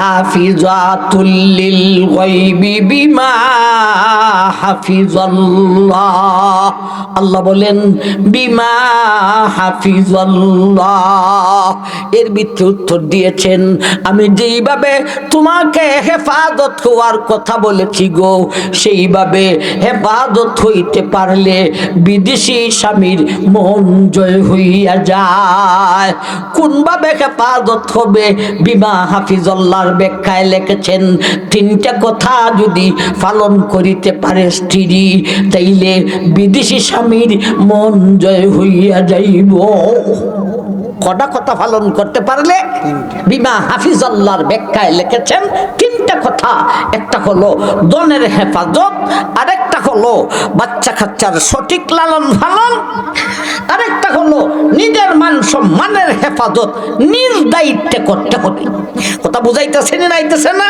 হাফিজাতুল্লিল গায়বি বিমা হাফিজাল্লাহ। আল্লাহ বলেন, বিমা হাফিজাল্লাহ। এর ভিত্তি উত্তর দিয়েছেন, আমি যেইভাবে তোমাকে হেফাজত হওয়ার কথা বলেছি গো, সেইভাবে হেফাজত হইতে পারলে বিদেশি স্বামীর মন জয় হইয়া যায়। কোনভাবে হেফাজত হবে? বিমা হাফিজল্লাহর ব্যাখ্যায় লিখেছেন তিনটা কথা যদি পালন করিতে পারে স্ত্রী তাইলে বিদেশি স্বামীর মন জয় হইয়া যাইব। কটা কথা পালন করতে পারলে? বিমা হাফিজাল্লাহর ব্যাখ্যায় লিখেছেন তিনটা কথা। একটা হলো দনের হেফাজত আরেকটা হলো বাচ্চা কাচ্চার সঠিক লালন পালন আরেকটা হলো নিজের মান সম্মানের হেফাজত নিজ দায়িত্বে করতে হবে। কথা বুঝাইতেছে না, নাইতেছে না?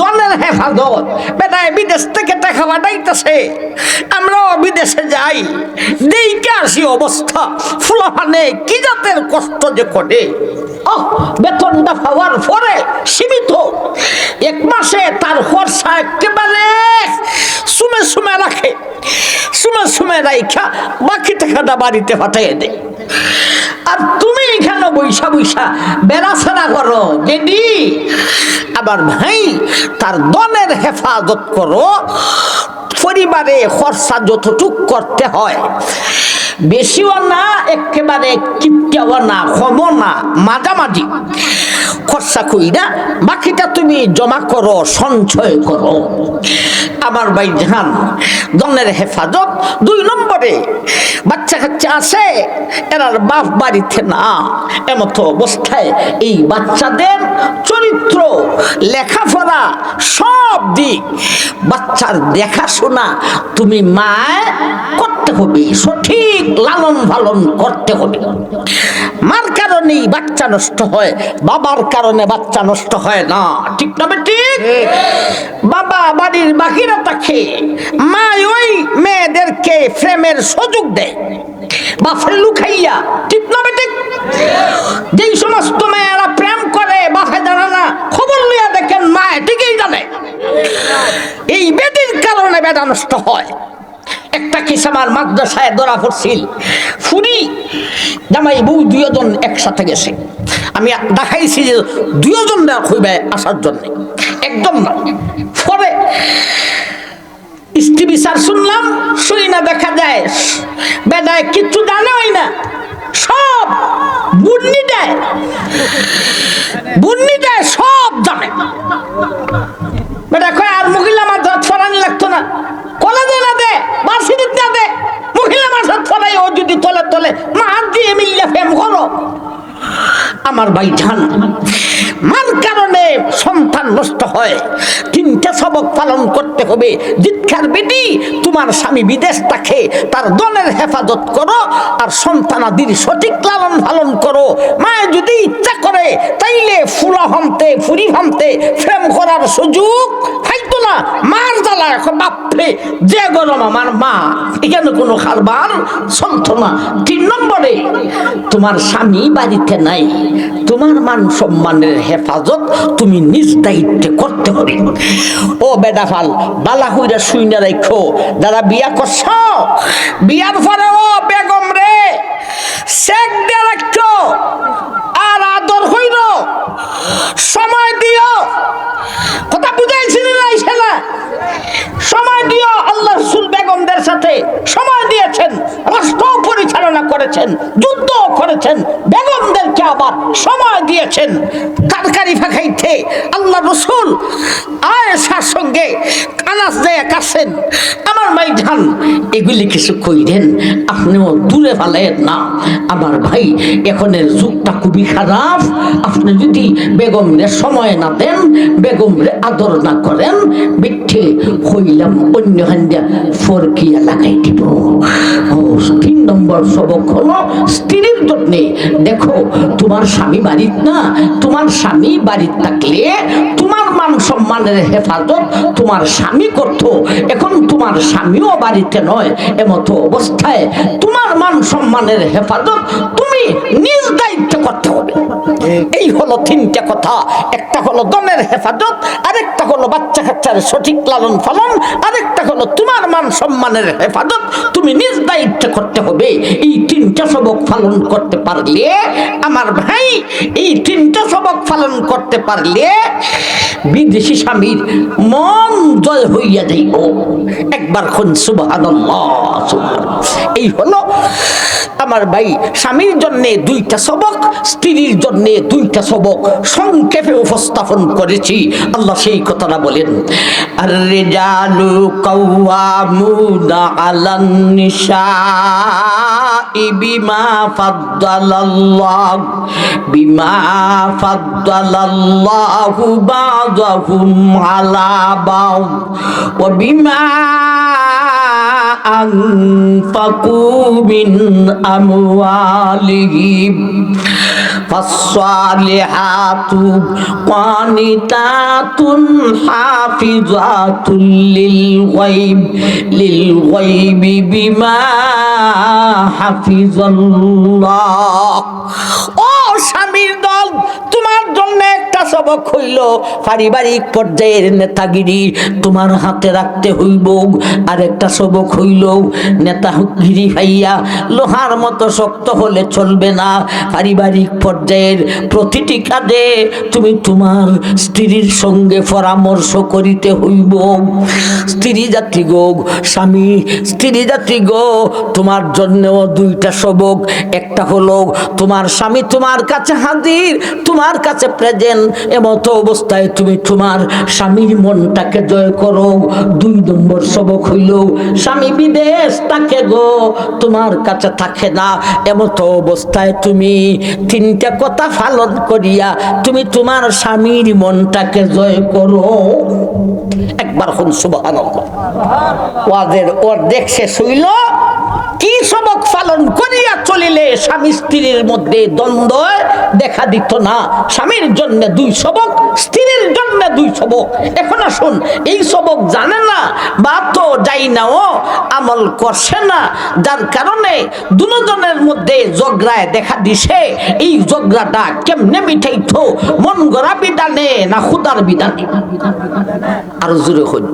দনের হেফাজত। বেটায় বিদেশ থেকে টাকা পাঠাইতেছে। আমরাও বিদেশে যাই। দেইকে আসি অবস্থা। ফুলাফানে কি জাতের কষ্ট যে করে। বেতনটা পাওয়ার পরে সীমিত। এক মাসে তার খরচা একেবারে সুমে সুমে রাখে। সুমে সুমে রাইখা বাকি টাকাটা বাড়িতে পাঠিয়ে দেয় আর তুমি এখানে বৈশা বৈশা বেড়াশোনা করো দিদি আবার ভাই তার দনের হেফাজত করো। পরিবারে খরচা যতটুক করতে হয়, বেশিও না, একেবারে কিপটাও না, কমও না, মাঝামাঝি। খরচা কইরা বাকিটা তুমি জমা করো, সঞ্চয় করো। আমার ভাই জান দনের হেফাজত দুই নম্বরে। বাচ্চা কাচ্চা আছে এরার বাপ বাড়িতে না। এমত অবস্থায় এই বাচ্চাদের চরিত্র, লেখাপড়া সব দিক। বাচ্চার দেখাশোনা তুমি মায় করতে হবে, সঠিক লালন পালন করতে হবে। মার কারণেই বাচ্চা নষ্ট হয়, বাবার কারণে বাচ্চা নষ্ট হয় না। ঠিক না ঠিক বাবা বাড়ির বাকিরা তাকে মা ওই মেয়েদেরকে প্রেমের সুযোগ দেয় বাপের লুকাইয়া ঠিক না ঠিক যেই সমস্ত মেয়েরা প্রেম করে বাপে জানে না, খবর লইয়া দেখেন মা ঠিকই জানে। এই বেদির কারণে বেদা নষ্ট হয়। একটা কিস আমার মাদ্রাসায় ধরা পড়ছিল। ফুরি জামাই বউ দুজন একসাথে গেছে। আমি দেখাইছি যে দুজন না খুঁজবে আসার জন্য। একদম না। পরে স্ত্রী বিচার শুনলাম, শুনি না, দেখা যায় বেদায় কিচ্ছু জানোই না। সব বুন্নি দেয়। বুন্নি দেয় আমার ভাই জান মার কারণে সন্তান নষ্ট হয়। তিনটা সবক পালন করতে হবে। দীক্ষার বেটি তোমার স্বামী বিদেশ থাকে, তার দলের হেফাজত করো আর সন্তানাদির সঠিক লালন পালন করো। মায়ে যদি ইচ্ছা করে, তাইলে ফুলা ভামতে ফুরি ভামতে প্রেম করার সুযোগ বাপরে, যে গরম আমার মা, এখানে কোনো খারবার সন্ত না। তিন নম্বরে, তোমার স্বামী বাড়িতে নাই, তোমার মান সম্মানের হেফাজত তুমি নিজ দায়িত্বে করতে হবে। ও বেদাফাল বালা হইরা শুইনা রাখো যারা বিয়া করছ, বিয়ার পরে ও বেগম রে শেখ দিয়ে রাখছো আর আদর হইল সময় দিও কথা বুঝাইছিল না না সময় দিও আল্লাহ রসুল বেগমদের সাথে সময় দিয়েছেন রাষ্ট্র পরিচালনা করেছেন যুদ্ধ করেছেন বেগমদেরকে আবার সময় দিয়েছেন। তরকারি ফাঁকাইতে আল্লাহ রসুল আয়েশার সঙ্গে কানাস দেয়া কাছেন। আমার ভাই জান, এগুলি কিছু কইরেন, আপনিও দূরে ফেলেন না। আমার ভাই, এখনের যুগটা খুবই খারাপ। আপনি যদি বেগমরে সময় না দেন, বেগমরে আদর না করেন, মিথ্যে হইলাম অন্য হান্ডা ফরকিয়া লাগাই দিব। নম্বর সবক হলো স্ত্রীর জন্য দেখো তোমার স্বামী বাড়িত না তোমার স্বামী বাড়িতে থাকলে তোমার মান মান সম্মানের হেফাজত তোমার স্বামী করত। এখন তোমার স্বামীও বাড়িতে নয় এমতো অবস্থায় তোমার মান সম্মানের হেফাজত তুমি নিজ দায়িত্ব করতে হবে। এই হলো তিনটা কথা একটা হলো দমের হেফাজত আরেকটা হলো বাচ্চা কাচ্চার সঠিক লালন পালন, আরেকটা হলো তোমার মান সম্মানের হেফাজত, তুমি নিজ দায়িত্ব করতে হবে। এই তিনটা সবক পালন করতে পারলে, আমার ভাই, এই তিনটা সবক পালন করতে পারলে বিদেশি স্বামীর মন জয় হইয়া যাইব। একবার খুন সুবাহ এই হলো আমার ভাই, স্বামীর জন্য দুইটা সবক, স্ত্রীর জন্য দুইটা সবক সংক্ষেপে উপস্থাপন করেছি। আল্লাহ সেই কথাটা বলেন। الرجال قوامون على النساء بما فضل الله بما فضل الله بعضهم على بعض وبما أنفقوا من أموالهم فالصالحات قانتات حافظات للغيب للغيب بما حفظ الله. একটা সবক হইল পারিবারিক পর্যায়ের নেতাগিরি। তোমার হাতে রাখতে হইব আর একটা সবক হইল। নেতাগিরি ভাইয়া, লোহার মতো শক্ত হলে চলবে না। পারিবারিক পর্যায়ের প্রতিটি কাজে তুমি তোমার স্ত্রীর সঙ্গে পরামর্শ করিতে হইব। স্ত্রী জাতি গো, স্বামী, স্ত্রী জাতি গো, তোমার জন্যও দুইটা সবক। একটা হলো তোমার স্বামী তোমার কাছে হাজির, তোমার কাছে প্রেজেন্ট এমত অবস্থায় তুমি তোমার স্বামীর মনটাকে জয় করো। দুই নম্বর সবক হইল, স্বামী বিদেশ তাকে গো, তোমার কাছে থাকে না। এমত অবস্থায় তুমি তিনটা কথা পালন করিয়া তুমি তোমার স্বামীর মনটাকে জয় করো। একবার হন সুবাহ ওয়াদের অর্ধেক শেষ হইল। কি সবক করিয়া চলিলে স্বামী স্ত্রীর মধ্যে দ্বন্দ্ব দেখা দিত না। স্বামীর জন্য দুই সবক, স্ত্রীর জন্য দুই সবক। এখন আসুন, এই সবক জানে না বা তো যাই না, ও আমল করছে না, যার কারণে দুজনের মধ্যে জগড়ায় দেখা দিছে। এই জগড়াটা কেমনে মিঠাইতো মন গড়া বিধানে না খুদার বিধানে? আরও জোরে হইল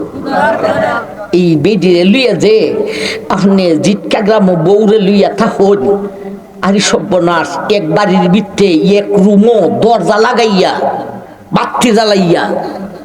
এই বেডিরে লুইয়া যে আপনি জিটকা গ্রাম বৌরে লুইয়া থাকুন, আরে সর্বনাশ, এক বাড়ির ভিত্তে এক রুমও দরজা লাগাইয়া, বাতি জ্বালাইয়া